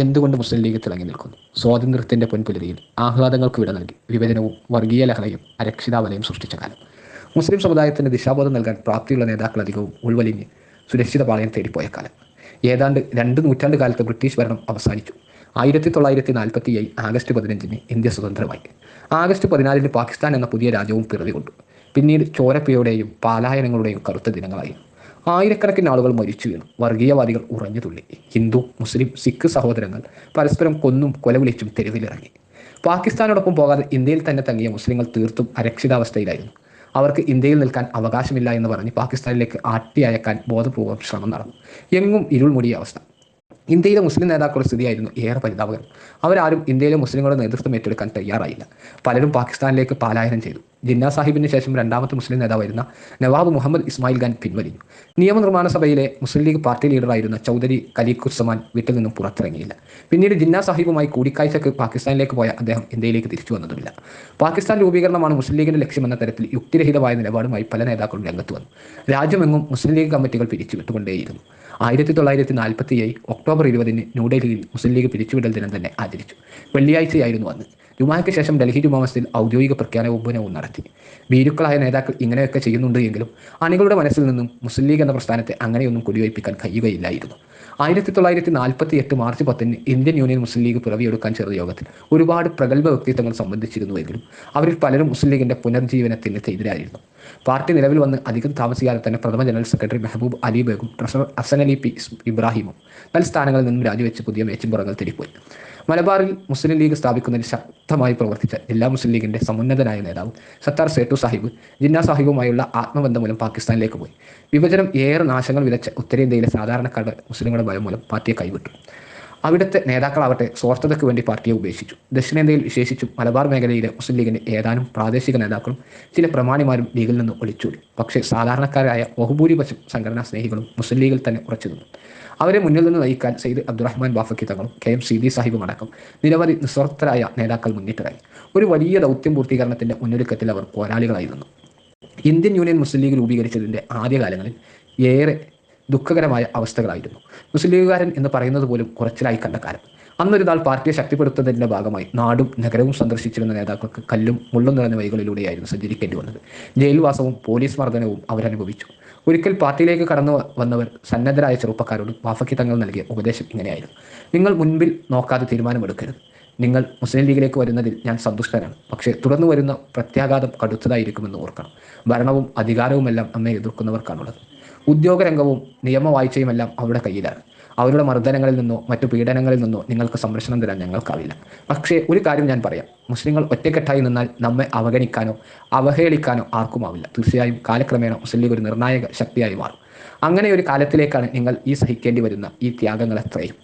എന്തുകൊണ്ട് മുസ്ലിം ലീഗ് തിളങ്ങി നിൽക്കുന്നു? സ്വാതന്ത്ര്യത്തിന്റെ പൊൻപുലരിയിൽ ആഹ്ലാദങ്ങൾക്ക് വിട നൽകി. വിഭജനവും വർഗീയ ലഹളയും അരക്ഷിതാവലയും സൃഷ്ടിച്ച കാലം. മുസ്ലിം സമുദായത്തിന് ദിശാബോധം നൽകാൻ പ്രാപ്തിയുള്ള നേതാക്കൾ അധികവും ഉൾവലിഞ്ഞ് സുരക്ഷിത പാളയം തേടിപ്പോയ കാലം. ഏതാണ്ട് രണ്ട് നൂറ്റാണ്ട് കാലത്ത് ബ്രിട്ടീഷ് ഭരണം അവസാനിച്ചു. ആയിരത്തി തൊള്ളായിരത്തി നാൽപ്പത്തി ഏഴ് ആഗസ്റ്റ് പതിനഞ്ചിന് ഇന്ത്യ സ്വതന്ത്രമായി. ആഗസ്റ്റ് പതിനാലിന് പാകിസ്ഥാൻ എന്ന പുതിയ രാജ്യവും പിറവികൊണ്ടു. പിന്നീട് ചോരപ്പിയുടെയും പാലായനങ്ങളുടെയും കറുത്ത ദിനങ്ങളായി. ആയിരക്കണക്കിന് ആളുകൾ മരിച്ചു വീണു വർഗീയവാദികൾ ഉറഞ്ഞു തുള്ളി. ഹിന്ദു മുസ്ലിം സിഖ് സഹോദരങ്ങൾ പരസ്പരം കൊന്നും കൊലവിളിച്ചും തെരുവിലിറങ്ങി. പാകിസ്ഥാനോടൊപ്പം പോകാതെ ഇന്ത്യയിൽ തന്നെ തങ്ങിയ മുസ്ലിങ്ങൾ തീർത്തും അരക്ഷിതാവസ്ഥയിലായിരുന്നു. അവർക്ക് ഇന്ത്യയിൽ നിൽക്കാൻ അവകാശമില്ല എന്ന് പറഞ്ഞ് പാകിസ്ഥാനിലേക്ക് ആട്ടി അയക്കാൻ ബോധപൂർവം ശ്രമം നടന്നു. എങ്ങും ഇരുൾമുടിയ അവസ്ഥ. ഇന്ത്യയിലെ മുസ്ലിം നേതാക്കളുടെ സ്ഥിതിയായിരുന്നു ഏറെ പരിതാപകരം. അവരാരും ഇന്ത്യയിലെ മുസ്ലിങ്ങളുടെ നേതൃത്വം ഏറ്റെടുക്കാൻ തയ്യാറായില്ല. പലരും പാകിസ്ഥാനിലേക്ക് പലായനം ചെയ്തു. ജിന്ന സാഹിബിന് ശേഷം രണ്ടാമത്തെ മുസ്ലിം നേതാവായിരുന്ന നവാബ് മുഹമ്മദ് ഇസ്മായിൽ ഖാൻ പിൻവലിഞ്ഞു. നിയമനിർമ്മാണ സഭയിലെ മുസ്ലിം ലീഗ് പാർട്ടി ലീഡറായിരുന്ന ചൗധരി ഖലീഖുസ്സമാൻ വീട്ടിൽ നിന്നും പുറത്തിറങ്ങിയില്ല. പിന്നീട് ജിന്ന സാഹിബുമായി കൂടിക്കാഴ്ചക്ക് പാകിസ്ഥാനിലേക്ക് പോയ അദ്ദേഹം ഇന്ത്യയിലേക്ക് തിരിച്ചു വന്നതുമില്ല. പാകിസ്ഥാൻ രൂപീകരണമാണ് മുസ്ലിം ലീഗിന്റെ ലക്ഷ്യമെന്ന തരത്തിൽ യുക്തിരഹിതമായ നിലപാടുമായി പല നേതാക്കളും രംഗത്ത് വന്നു. രാജ്യമെങ്ങും മുസ്ലിം ലീഗ് കമ്മിറ്റികൾ പിരിച്ചുവിട്ടുകൊണ്ടേയിരുന്നു. ആയിരത്തി തൊള്ളായിരത്തി നാൽപ്പത്തി ഒക്ടോബർ ഇരുപതിന് ന്യൂഡൽഹിയിൽ മുസ്ലിം ലീഗ് പിരിച്ചുവിടൽ ദിനം തന്നെ ആചരിച്ചു. വെള്ളിയാഴ്ചയായിരുന്നു അന്ന്. ജുമായ്ക്ക് ശേഷം ഡൽഹി ജുമാ മസ്ജിദിൽ ഔദ്യോഗിക പ്രഖ്യാപനവും നടത്തി. ഭീരുക്കളായ നേതാക്കൾ ഇങ്ങനെയൊക്കെ ചെയ്യുന്നുണ്ട് എങ്കിലും അണികളുടെ മനസ്സിൽ നിന്നും മുസ്ലിം ലീഗ് എന്ന പ്രസ്ഥാനത്തെ അങ്ങനെയൊന്നും കുടിവയ്പ്പിക്കാൻ കഴിയുകയില്ലായിരുന്നു. ആയിരത്തി തൊള്ളായിരത്തി നാൽപ്പത്തി എട്ട് മാർച്ച് പത്തിന് ഇന്ത്യൻ യൂണിയൻ മുസ്ലിം ലീഗ് പിറവിയെടുക്കാൻ ചേർന്ന യോഗത്തിൽ ഒരുപാട് പ്രഗത്ഭ വ്യക്തിത്വങ്ങൾ സംബന്ധിച്ചിരുന്നുവെങ്കിലും അവരിൽ പലരും മുസ്ലിം ലീഗിന്റെ പുനർജീവനത്തിന് എതിരായിരുന്നു പാർട്ടി നിലവിൽ വന്ന് അധികം താമസിക്കാതെ തന്നെ പ്രഥമ ജനറൽ സെക്രട്ടറി മെഹബൂബ് അലി ബേഗും ട്രഷറർ അസനലി പി ഇബ്രാഹിമും തൽസ്ഥാനങ്ങളിൽ നിന്നും രാജിവെച്ച് പുതിയ മേച്ചിമ്പുറങ്ങൾ തിരിപ്പോയി മലബാറിൽ മുസ്ലിം ലീഗ് സ്ഥാപിക്കുന്നതിൽ ശക്തമായി പ്രവർത്തിച്ച ജില്ലാ മുസ്ലിം ലീഗിന്റെ സമുന്നതനായ നേതാവ് സത്താർ സേട്ടു സാഹിബ് ജിന്ന സാഹിബുമായുള്ള ആത്മബന്ധം മൂലം പാകിസ്ഥാനിലേക്ക് പോയി. വിഭജനം ഏറെ നാശങ്ങൾ വിതച്ച ഉത്തരേന്ത്യയിലെ സാധാരണക്കാരുടെ മുസ്ലിങ്ങളുടെ ഭയം മൂലം പാർട്ടിയെ കൈവിട്ടു. അവിടുത്തെ നേതാക്കളാവട്ടെ സ്വാർത്ഥതയ്ക്ക് വേണ്ടി പാർട്ടിയെ ഉപേക്ഷിച്ചു. ദക്ഷിണേന്ത്യയിൽ വിശേഷിച്ചും മലബാർ മേഖലയിലെ മുസ്ലിം ലീഗിന്റെ ഏതാനും പ്രാദേശിക നേതാക്കളും ചില പ്രമാണിമാരും ലീഗിൽ നിന്ന് ഒളിച്ചോടി. പക്ഷേ സാധാരണക്കാരായ ബഹുഭൂരിപക്ഷം സംഘടനാ സ്നേഹികളും മുസ്ലിം ലീഗിൽ തന്നെ ഉറച്ചു നിന്നു. അവരെ മുന്നിൽ നിന്ന് നയിക്കാൻ സെയ്ദ് അബ്ദുറഹ്മാൻ ബാഫക്കി തങ്ങളും കെ എം സി സാഹിബും അടക്കം നിരവധി നിസ്വാർത്ഥരായ നേതാക്കൾ മുന്നിട്ടിറങ്ങി. ഒരു വലിയ ദൗത്യം പൂർത്തീകരണത്തിന്റെ മുന്നൊരുക്കത്തിൽ അവർ പോരാളികളായിരുന്നു ഇന്ത്യൻ യൂണിയൻ മുസ്ലിം ലീഗ് രൂപീകരിച്ചതിന്റെ ആദ്യകാലങ്ങളിൽ ഏറെ ദുഃഖകരമായ അവസ്ഥകളായിരുന്നു. മുസ്ലിം ലീഗുകാരൻ എന്ന് പറയുന്നത് പോലും കുറച്ചിലായി കണ്ട കാലം. അന്നൊരു നാൾ പാർട്ടിയെ ശക്തിപ്പെടുത്തുന്നതിന്റെ ഭാഗമായി നാടും നഗരവും സന്ദർശിച്ചിരുന്ന നേതാക്കൾക്ക് കല്ലും മുള്ളും നിറഞ്ഞ വഴികളിലൂടെയായിരുന്നു സഞ്ചരിക്കേണ്ടി വന്നത്. ജയിൽവാസവും പോലീസ് മർദ്ദനവും അവരനുഭവിച്ചു. ഒരിക്കൽ പാർട്ടിയിലേക്ക് കടന്നു വന്നവർ സന്നദ്ധരായ ചെറുപ്പക്കാരോട് വാഫക്കി തങ്ങൾ നൽകിയ ഉപദേശം ഇങ്ങനെയായിരുന്നു. നിങ്ങൾ മുൻപിൽ നോക്കാതെ തീരുമാനമെടുക്കരുത്. നിങ്ങൾ മുസ്ലിം ലീഗിലേക്ക് വരുന്നതിൽ ഞാൻ സന്തുഷ്ടനാണ്. പക്ഷേ തുടർന്നു വരുന്ന പ്രത്യാഘാതം കടുത്തതായിരിക്കുമെന്ന് ഓർക്കണം. ഭരണവും അധികാരവുമെല്ലാം നമ്മെ എതിർക്കുന്നവർക്കാണുള്ളത്. ഉദ്യോഗരംഗവും നിയമവാഴ്ചയുമെല്ലാം അവരുടെ കയ്യിലാണ്. അവരുടെ മർദ്ദനങ്ങളിൽ നിന്നോ മറ്റു പീഡനങ്ങളിൽ നിന്നോ നിങ്ങൾക്ക് സംരക്ഷണം തരാൻ ഞങ്ങൾക്കാവില്ല. പക്ഷേ ഒരു കാര്യം ഞാൻ പറയാം. മുസ്ലിങ്ങൾ ഒറ്റക്കെട്ടായി നിന്നാൽ നമ്മെ അവഗണിക്കാനോ അവഹേളിക്കാനോ ആർക്കുമാവില്ല. തീർച്ചയായും കാലക്രമേണ മുസ്ലിം ഒരു നിർണായക ശക്തിയായി മാറും. അങ്ങനെ ഒരു കാലത്തിലേക്കാണ് നിങ്ങൾ ഈ സഹിക്കേണ്ടി വരുന്ന ഈ ത്യാഗങ്ങൾ എത്രയും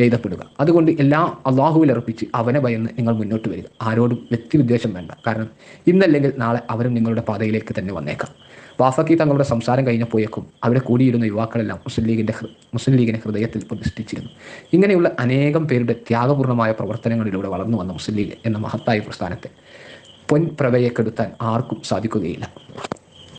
എഴുതപ്പെടുക. അതുകൊണ്ട് എല്ലാം അള്ളാഹുവിൽ അർപ്പിച്ച് അവനെ ഭയന്ന് നിങ്ങൾ മുന്നോട്ട് വരിക. ആരോടും വ്യക്തിവിദ്വേഷം വേണ്ട. കാരണം ഇന്നല്ലെങ്കിൽ നാളെ അവരും നിങ്ങളുടെ പാതയിലേക്ക് തന്നെ വന്നേക്കാം. വാഫക്കി തങ്ങളുടെ സംസാരം കഴിഞ്ഞപ്പോയേക്കും അവിടെ കൂടിയിരുന്ന യുവാക്കളെല്ലാം മുസ്ലിം ലീഗിന്റെ മുസ്ലിം ലീഗിനെ ഹൃദയത്തിൽ പ്രതിഷ്ഠിച്ചിരുന്നു. ഇങ്ങനെയുള്ള അനേകം പേരുടെ ത്യാഗപൂർണമായ പ്രവർത്തനങ്ങളിലൂടെ വളർന്നു വന്ന മുസ്ലിം ലീഗ് എന്ന മഹത്തായ പ്രസ്ഥാനത്തെ പൊൻപ്രഭയെ കെടുത്താൻ ആർക്കും സാധിക്കുകയില്ല.